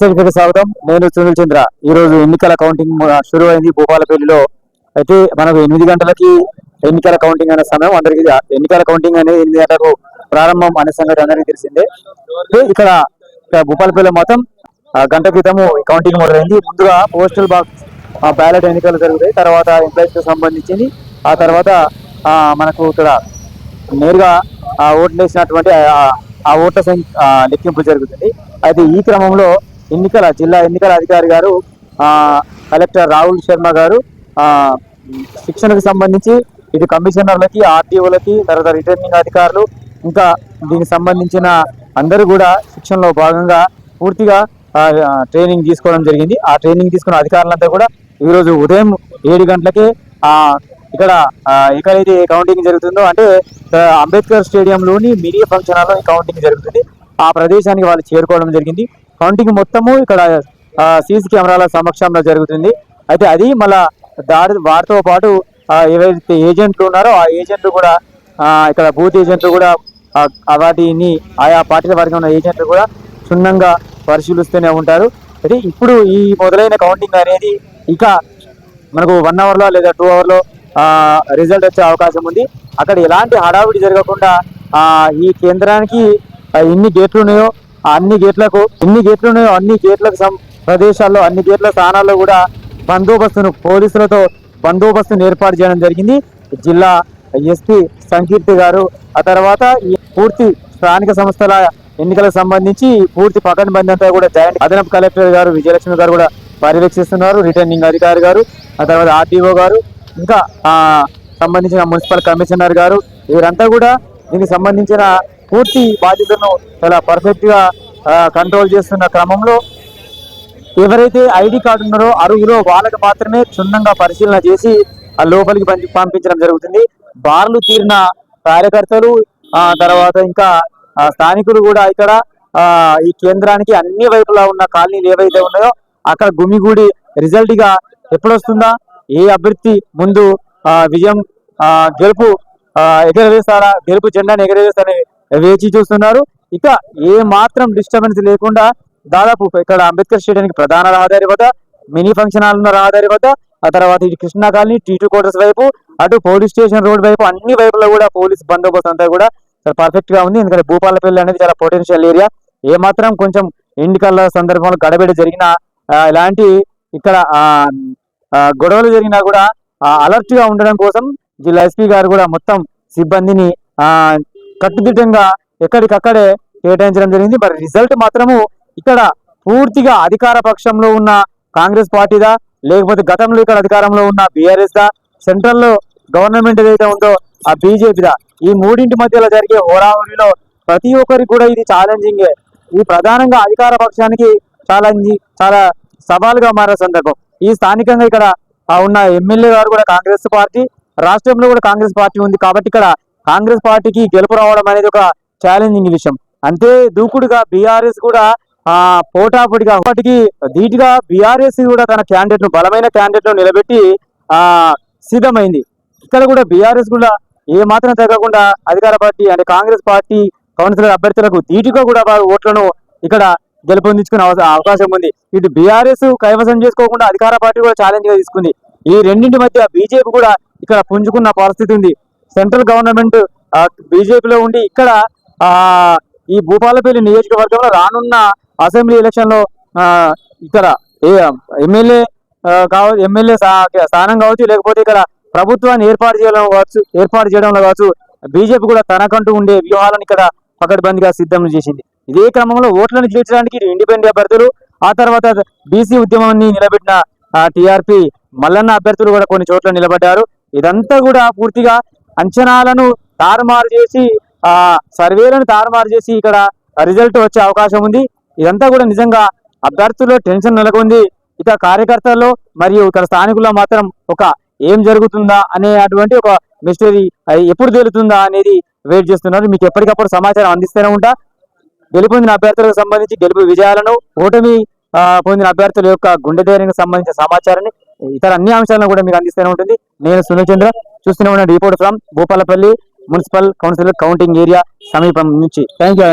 సభకు స్వాగతం. నేను సునీల్ చంద్ర. ఈ రోజు ఎన్నికల కౌంటింగ్ షురు అయింది భూపాలపల్లిలో. అయితే మనకు ఎనిమిది గంటలకి ఎన్నికల కౌంటింగ్ అనే సమయం అందరికి ఎన్నికల కౌంటింగ్ అనేది ఎనిమిది గంటలకు ప్రారంభం అనే సంగతి అందరికీ తెలిసిందే. ఇక్కడ భూపాలపల్లి భూపాలపల్లిలో మొత్తం ఆ, గంట క్రితము కౌంటింగ్ మొదలైంది. ముందుగా పోస్టల్ బాక్స్ బ్యాలెట్ ఎన్నికలు జరుగుతాయి. తర్వాత ఎంప్లాయీస్ సంబంధించింది. ఆ తర్వాత ఆ, మనకు ఇక్కడ నేరుగా ఆ ఓట్లు వేసినటువంటి ఆ- ఓట్ల సంఖ్య లెక్కింపు జరుగుతుంది. అయితే ఈ క్రమంలో ఎన్నికల జిల్లా ఎన్నికల అధికారి గారు కలెక్టర్ రాహుల్ శర్మ గారు శిక్షణకు సంబంధించి ఇది కమిషనర్లకి ఆర్టీఓలకి తర్వాత రిటర్నింగ్ అధికారులు ఇంకా దీనికి సంబంధించిన అందరూ కూడా శిక్షణలో భాగంగా పూర్తిగా ట్రైనింగ్ తీసుకోవడం జరిగింది. ఆ ట్రైనింగ్ తీసుకున్న అధికారులంతా కూడా ఈరోజు ఉదయం ఏడు గంటలకే ఇక్కడ ఎక్కడైతే కౌంటింగ్ జరుగుతుందో అంటే అంబేద్కర్ స్టేడియంలోని మీడియా ఫంక్షన్ హాల్లో కౌంటింగ్ జరుగుతుంది. ఆ ప్రదేశానికి వాళ్ళు చేరుకోవడం జరిగింది. కౌంటింగ్ మొత్తము ఇక్కడ సీసీ కెమెరాల సమక్షంలో జరుగుతుంది. అయితే అది మళ్ళా దారి వారితో పాటు ఏవైతే ఏజెంట్లు ఉన్నారో ఆ ఏజెంట్లు కూడా ఇక్కడ బూత్ ఏజెంట్లు కూడా వాటిని ఆయా పార్టీల వారికి ఉన్న ఏజెంట్లు కూడా క్షుణ్ణంగా పరిశీలిస్తూనే ఉంటారు. అయితే ఇప్పుడు ఈ మొదలైన కౌంటింగ్ అనేది ఇక మనకు వన్ అవర్లో లేదా టూ అవర్లో రిజల్ట్ వచ్చే అవకాశం ఉంది. అక్కడ ఎలాంటి హడావిడి జరగకుండా ఈ కేంద్రానికి ఎన్ని గేట్లు ఉన్నాయో ఆ అన్ని గేట్లకు ఎన్ని గేట్లు ఉన్నాయో అన్ని గేట్లకు సం ప్రదేశాల్లో అన్ని గేట్ల స్థానాల్లో కూడా బందోబస్తును పోలీసులతో బందోబస్తును ఏర్పాటు చేయడం జరిగింది. జిల్లా ఎస్పీ సంకీర్తి గారు ఆ తర్వాత ఈ పూర్తి స్థానిక సంస్థల ఎన్నికలకు సంబంధించి పూర్తి పకడ్బందీ అంతా కూడా జాయింట్ అదనపు కలెక్టర్ గారు విజయలక్ష్మి గారు కూడా పర్యవేక్షిస్తున్నారు. రిటర్నింగ్ అధికారి గారు ఆ తర్వాత ఆర్టీఓ గారు ఇంకా సంబంధించిన మున్సిపల్ కమిషనర్ గారు వీరంతా కూడా దీనికి సంబంధించిన పూర్తి బాధ్యతను చాలా పర్ఫెక్ట్గా కంట్రోల్ చేస్తున్న క్రమంలో ఎవరైతే ఐడి కార్డు ఉన్నారో అరుగులో వాళ్ళకి మాత్రమే క్షుణ్ణంగా పరిశీలన చేసి ఆ లోపలికి పంపించడం జరుగుతుంది. బార్లు తీరిన కార్యకర్తలు ఆ తర్వాత ఇంకా స్థానికులు కూడా ఇక్కడ ఈ కేంద్రానికి అన్ని వైపులా ఉన్న కాలనీలు ఏవైతే ఉన్నాయో అక్కడ గుమిగూడి రిజల్ట్గా ఎప్పుడొస్తుందా? ఏ అభ్యర్థి ముందు ఆ విజయం ఆ గెలుపు ఆ ఎగరవేస్తారా? గెలుపు జెండాను ఎగరవేస్తారని వేచి చూస్తున్నారు. ఇక ఏ మాత్రం డిస్టర్బెన్స్ లేకుండా దాదాపు ఇక్కడ అంబేద్కర్ స్టేడియానికి ప్రధాన రహదారి వద్ద మినీ ఫంక్షన్ హాల్ ఉన్న రహదారి వద్ద ఆ తర్వాత ఇటు కృష్ణా కాలనీ టీటూ క్వార్టర్స్ వైపు అటు పోలీస్ స్టేషన్ రోడ్ వైపు అన్ని వైపులో కూడా పోలీస్ బందోబస్తు అంతా కూడా చాలా పర్ఫెక్ట్గా ఉంది. ఎందుకంటే భూపాలపల్లి అనేది చాలా పొటెన్షియల్ ఏరియా ఏ మాత్రం కొంచెం ఎన్నికల సందర్భంలో గడబిడ జరిగిన ఇలాంటి ఇక్కడ ఆ, గొడవలు జరిగినా కూడా అలర్ట్గా ఉండడం కోసం జిల్లా ఎస్పీ గారు కూడా మొత్తం సిబ్బందిని ఆ కట్టుదిట్టంగా ఎక్కడికక్కడే కేటాయించడం జరిగింది. మరి రిజల్ట్ మాత్రము ఇక్కడ పూర్తిగా అధికార పక్షంలో ఉన్న కాంగ్రెస్ పార్టీదా? లేకపోతే గతంలో ఇక్కడ అధికారంలో ఉన్న బీఆర్ఎస్ దా సెంట్రల్లో గవర్నమెంట్ ఏదైతే ఉందో ఆ బీజేపీదా? ఈ మూడింటి మధ్యలో జరిగే హోరాహోరీలో ప్రతి ఒక్కరికి కూడా ఇది ఛాలెంజింగ్. ఈ ప్రధానంగా అధికార పక్షానికి చాలా చాలా సవాలుగా మారే సందర్భం. ఈ స్థానికంగా ఇక్కడ ఉన్న ఎమ్మెల్యే గారు కూడా కాంగ్రెస్ పార్టీ రాష్ట్రంలో కూడా కాంగ్రెస్ పార్టీ ఉంది కాబట్టి ఇక్కడ కాంగ్రెస్ పార్టీకి గెలుపు రావడం అనేది ఒక ఛాలెంజింగ్ విషయం. అంతే దూకుడుగా బీఆర్ఎస్ కూడా ఆ పోటాపోటీగా వాటికి ధీటుగా బీఆర్ఎస్ కూడా తన క్యాండిడేట్ను బలమైన క్యాండిడేట్ను నిలబెట్టి ఆ సిద్ధమైంది. ఇక్కడ కూడా బీఆర్ఎస్ కూడా ఏ మాత్రం తగ్గకుండా అధికార పార్టీ అంటే కాంగ్రెస్ పార్టీ కౌన్సిలర్ అభ్యర్థులకు ధీటుగా కూడా ఓట్లను ఇక్కడ గెలుపొందించుకునే అవకాశం ఉంది. ఇటు బీఆర్ఎస్ కైవసం చేసుకోకుండా అధికార పార్టీ కూడా ఛాలెంజ్గా తీసుకుంది. ఈ రెండింటి మధ్య బీజేపీ కూడా ఇక్కడ పుంజుకున్న పరిస్థితి ఉంది. సెంట్రల్ గవర్నమెంట్ బీజేపీలో ఉండి ఇక్కడ ఈ భూపాలపల్లి నియోజకవర్గంలో రానున్న అసెంబ్లీ ఎలక్షన్లో ఇక్కడ ఏ ఎమ్మెల్యే కావచ్చు ఎమ్మెల్యే స్థానం కావచ్చు లేకపోతే ఇక్కడ ప్రభుత్వాన్ని ఏర్పాటు చేయడం కావచ్చు ఏర్పాటు చేయడంలో కావచ్చు బీజేపీ కూడా తనకంటూ ఉండే వ్యూహాలను ఇక్కడ పకడ్బందీగా సిద్ధం చేసింది. ఇదే క్రమంలో ఓట్లను గెలిచడానికి ఇండిపెండెంట్ అభ్యర్థులు ఆ తర్వాత బీసీ ఉద్యమాన్ని నిలబెట్టిన టీఆర్పీ మల్లన్న అభ్యర్థులు కూడా కొన్ని చోట్ల నిలబడ్డారు. ఇదంతా కూడా పూర్తిగా అంచనాలను తారుమారు చేసి ఆ సర్వేలను తారుమారు చేసి ఇక్కడ రిజల్ట్ వచ్చే అవకాశం ఉంది. ఇదంతా కూడా నిజంగా అభ్యర్థుల్లో టెన్షన్ నెలకొంది. ఇక కార్యకర్తల్లో మరియు ఇక్కడ స్థానికుల్లో మాత్రం ఒక ఏం జరుగుతుందా అనే అటువంటి ఒక మిస్టరీ ఎప్పుడు తేలుతుందా అనేది వెయిట్ చేస్తున్నారు. మీకు ఎప్పటికప్పుడు సమాచారం అందిస్తూనే ఉంటా. గెలుపొందిన అభ్యర్థులకు సంబంధించి గెలుపు విజయాలను ఓటమి పొందిన అభ్యర్థుల యొక్క గుండె ధైర్యానికి సంబంధించిన సమాచారాన్ని ఇతర అన్ని అంశాలను కూడా మీకు అందిస్తూనే ఉంటుంది. నేను సునీల్ చంద్ర చూస్తూనే ఉన్న report from Bhupalpally municipal council counting area సమీపం నుంచి. Thank you